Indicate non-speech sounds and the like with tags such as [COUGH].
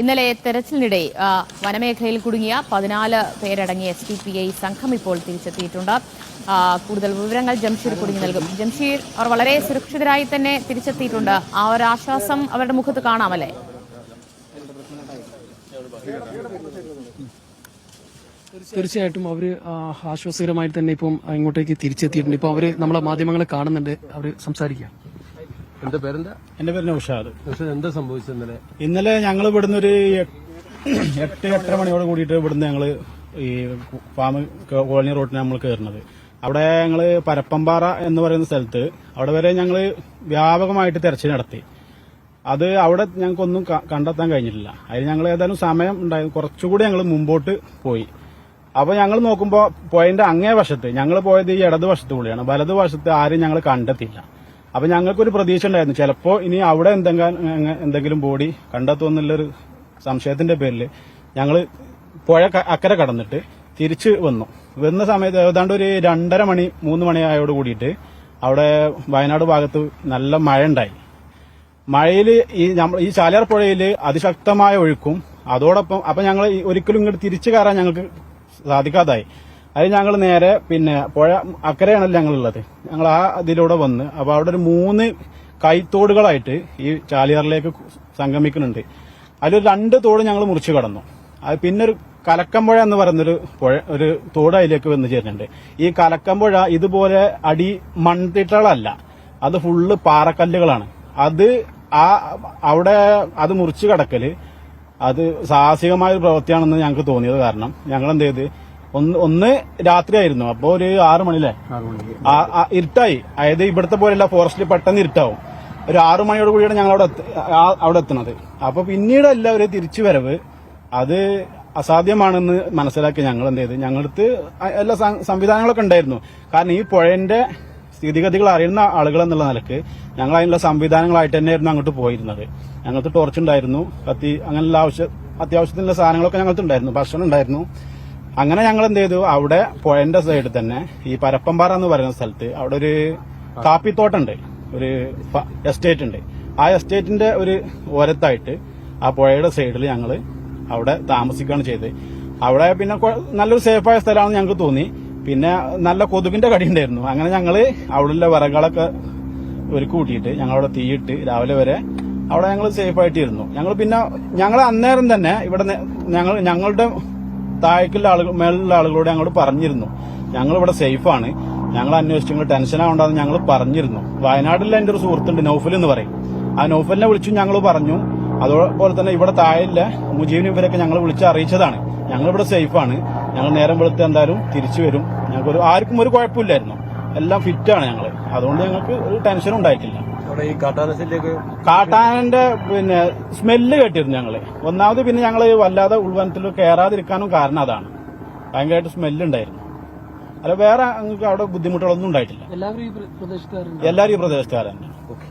ഇന്നലെ തെരച്ചിലിനിടെ വനമേഖലയിൽ കുടുങ്ങിയ പതിനാല് പേരടങ്ങിയ എസ് ഡി പി ഐ സംഘം ഇപ്പോൾ തിരിച്ചെത്തിയിട്ടുണ്ട്. കൂടുതൽ വിവരങ്ങൾ ജംഷീർ കുടുങ്ങി നൽകും. ജംഷീർ അവർ വളരെ സുരക്ഷിതരായി തന്നെ തിരിച്ചെത്തിയിട്ടുണ്ട്. ആ ഒരു ആശ്വാസം അവരുടെ മുഖത്ത് കാണാമല്ലേ? തീർച്ചയായിട്ടും അവർ ആശ്വാസകരമായി തന്നെ ഇപ്പം ഇങ്ങോട്ടേക്ക് തിരിച്ചെത്തിയിട്ടുണ്ട്. ഇപ്പൊ അവർ നമ്മളെ മാധ്യമങ്ങളെ കാണുന്നുണ്ട്. അവർ സംസാരിക്കാം. എന്റെ പേരെന്താ? എന്റെ പേര് നൌഷാദ്. പക്ഷെ എന്താ സംഭവിച്ചത് ഇന്നലെ? ഇന്നലെ ഞങ്ങൾ ഇവിടുന്ന് ഒരു എട്ട് [CLEARS THROAT] എട്ട് എട്ടര മണിയോട് കൂടിയിട്ട് ഇവിടുന്ന് ഞങ്ങൾ ഈ ഫാം കോളനി റോഡിന് നമ്മൾ കയറുന്നത് അവിടെ ഞങ്ങൾ പരപ്പമ്പാറ എന്ന് പറയുന്ന സ്ഥലത്ത് അവിടെ വരെ ഞങ്ങൾ വ്യാപകമായിട്ട് തെരച്ചിൽ നടത്തി. അത് അവിടെ ഞങ്ങൾക്കൊന്നും കണ്ടെത്താൻ കഴിഞ്ഞിട്ടില്ല. അതിന് ഞങ്ങൾ ഏതായാലും സമയം ഉണ്ടായിരുന്നു കുറച്ചുകൂടി ഞങ്ങൾ മുമ്പോട്ട് പോയി. അപ്പോൾ ഞങ്ങൾ നോക്കുമ്പോൾ പോയിന്റ് അങ്ങേ വശത്ത് ഞങ്ങൾ പോയത് ഈ ഇടത് വശത്ത് കൂടിയാണ് വലത് വശത്ത് ആരും ഞങ്ങൾ കണ്ടെത്തിയില്ല. അപ്പൊ ഞങ്ങൾക്കൊരു പ്രതീക്ഷ ഉണ്ടായിരുന്നു. ചിലപ്പോ ഇനി അവിടെ എന്തെങ്കിലും എന്തെങ്കിലും ബോഡി കണ്ടെത്തുമെന്നുള്ളൊരു സംശയത്തിന്റെ പേരിൽ ഞങ്ങൾ പുഴ അക്കരെ കടന്നിട്ട് തിരിച്ച് വന്നു. വന്ന സമയത്ത് ഏതാണ്ട് ഒരു രണ്ടര മണി മൂന്ന് മണി ആയോട് കൂടിയിട്ട് അവിടെ വയനാട് ഭാഗത്ത് നല്ല മഴ ഉണ്ടായി. മഴയിൽ ഈ നമ്മൾ ഈ ചാലിയാർ പുഴയിൽ അതിശക്തമായ ഒഴുക്കും. അതോടൊപ്പം അപ്പൊ ഞങ്ങൾ ഒരിക്കലും ഇങ്ങോട്ട് തിരിച്ചു കയറാൻ ഞങ്ങൾക്ക് സാധിക്കാതായി. അത് ഞങ്ങൾ നേരെ പിന്നെ പുഴ അക്കരെയാണല്ലോ ഞങ്ങളുള്ളത്. ഞങ്ങൾ ആ ഇതിലൂടെ വന്ന് അപ്പൊ അവിടെ ഒരു മൂന്ന് കൈത്തോടുകളായിട്ട് ഈ ചാലിയാറിലേക്ക് സംഗമിക്കുന്നുണ്ട്. അതിലൊരു രണ്ട് തോട് ഞങ്ങൾ മുറിച്ചു കടന്നു. അത് പിന്നെ ഒരു കലക്കമ്പുഴ എന്ന് പറയുന്നൊരു പുഴ ഒരു തോട് അതിലേക്ക് വന്നു ചേരുന്നുണ്ട്. ഈ കലക്കമ്പുഴ ഇതുപോലെ അടി മൺതിട്ടകളല്ല. അത് ഫുള്ള് പാറക്കല്ലുകളാണ്. അത് ആ അവിടെ അത് മുറിച്ചു കടക്കൽ അത് സാഹസികമായ ഒരു പ്രവൃത്തിയാണെന്ന് ഞങ്ങൾക്ക് തോന്നിയത് കാരണം ഞങ്ങൾ എന്ത് ചെയ്ത് ഒന്ന് ഒന്ന് രാത്രിയായിരുന്നു. അപ്പോൾ ഒരു ആറു മണിലേ ആ- ആ ഇരുട്ടായി. അതായത് ഇവിടുത്തെ പോലെയല്ല ഫോറസ്റ്റിൽ പെട്ടെന്ന് ഇരുട്ടാവും. ഒരു ആറു മണിയോട് കൂടിയാണ് ഞങ്ങൾ അവിടെ അവിടെ എത്തുന്നത്. അപ്പൊ പിന്നീടല്ല ഒരു തിരിച്ചു വരവ് അത് അസാധ്യമാണെന്ന് മനസ്സിലാക്കി ഞങ്ങൾ എന്ത് ചെയ്ത്. ഞങ്ങളടുത്ത് എല്ലാ സംവിധാനങ്ങളൊക്കെ ഉണ്ടായിരുന്നു. കാരണം ഈ പുഴന്റെ സ്ഥിതിഗതികൾ അറിയുന്ന ആളുകൾ എന്നുള്ള നിലയ്ക്ക് ഞങ്ങൾ അതിനുള്ള സംവിധാനങ്ങളായിട്ട് തന്നെയായിരുന്നു അങ്ങോട്ട് പോയിരുന്നത്. ഞങ്ങൾക്ക് ടോർച്ച് ഉണ്ടായിരുന്നു. കത്തി അങ്ങനെയുള്ള ആവശ്യ അത്യാവശ്യത്തിനുള്ള സാധനങ്ങളൊക്കെ ഞങ്ങൾക്ക് ഉണ്ടായിരുന്നു ഭക്ഷണം ഉണ്ടായിരുന്നു. അങ്ങനെ ഞങ്ങൾ എന്ത് ചെയ്തു? അവിടെ പുഴന്റെ സൈഡിൽ തന്നെ ഈ പരപ്പമ്പാറ എന്ന് പറയുന്ന സ്ഥലത്ത് അവിടെ ഒരു കാപ്പിത്തോട്ടുണ്ട് ഒരു എസ്റ്റേറ്റ് ഉണ്ട്. ആ എസ്റ്റേറ്റിന്റെ ഒരു ഓരത്തായിട്ട് ആ പുഴയുടെ സൈഡിൽ ഞങ്ങൾ അവിടെ താമസിക്കുകയാണ് ചെയ്തത്. അവിടെ പിന്നെ നല്ലൊരു സേഫായ സ്ഥലമാണെന്ന് ഞങ്ങൾക്ക് തോന്നി. പിന്നെ നല്ല കൊതുകിന്റെ കടി ഉണ്ടായിരുന്നു. അങ്ങനെ ഞങ്ങൾ അവിടെയുള്ള വിറകളൊക്കെ ഒരു കൂട്ടിയിട്ട് ഞങ്ങളവിടെ തീയിട്ട് രാവിലെ വരെ അവിടെ ഞങ്ങൾ സേഫായിട്ടിരുന്നു ഞങ്ങൾ പിന്നെ ഞങ്ങൾ അന്നേരം തന്നെ ഇവിടെ ഞങ്ങൾ ഞങ്ങളുടെ താഴേക്കുള്ള ആളുകൾ മേലുള്ള ആളുകളോട് ഞങ്ങളോട് പറഞ്ഞിരുന്നു. ഞങ്ങൾ ഇവിടെ സേഫാണ്. ഞങ്ങൾ അന്വേഷിച്ചു നിങ്ങൾ ടെൻഷൻ ആവണ്ടെന്ന് ഞങ്ങൾ പറഞ്ഞിരുന്നു. വയനാട്ടിൽ എന്റെ ഒരു സുഹൃത്തുണ്ട് നൗഫൽ എന്ന് പറയും. ആ നൗഫലിനെ വിളിച്ചു ഞങ്ങൾ പറഞ്ഞു. അതുപോലെ തന്നെ ഇവിടെ താഴെയില്ല. മുജീബിനും ഇവരൊക്കെ ഞങ്ങൾ വിളിച്ച് അറിയിച്ചതാണ്. ഞങ്ങൾ ഇവിടെ സേഫാണ്. ഞങ്ങൾ നേരം വെളുത്ത് എന്തായാലും തിരിച്ചു വരും. ഞങ്ങൾക്ക് ഒരു ആർക്കും ഒരു കുഴപ്പമില്ലായിരുന്നു. എല്ലാം ഫിറ്റാണ് ഞങ്ങൾ അതുകൊണ്ട് ഞങ്ങൾക്ക് ഒരു ടെൻഷനും ഉണ്ടായിട്ടില്ല. അവിടെ ഈ കാട്ടാനശല്യൊക്കെ കാട്ടാനന്റെ പിന്നെ സ്മെല്ല് കേട്ടിരുന്നു ഞങ്ങൾ. ഒന്നാമത് പിന്നെ ഞങ്ങൾ വല്ലാതെ ഉൾവനത്തിൽ കയറാതിരിക്കാനും കാരണം അതാണ്. ഭയങ്കരമായിട്ട് സ്മെല്ല് ഉണ്ടായിരുന്നു. അല്ല വേറെ അവിടെ ബുദ്ധിമുട്ടുകളൊന്നും ഉണ്ടായിട്ടില്ല. എല്ലാവരും ഈ പ്രദേശത്തുകാരൻ എല്ലാവരും ഈ പ്രദേശത്തുകാരൻ തന്നെ. ഓക്കെ.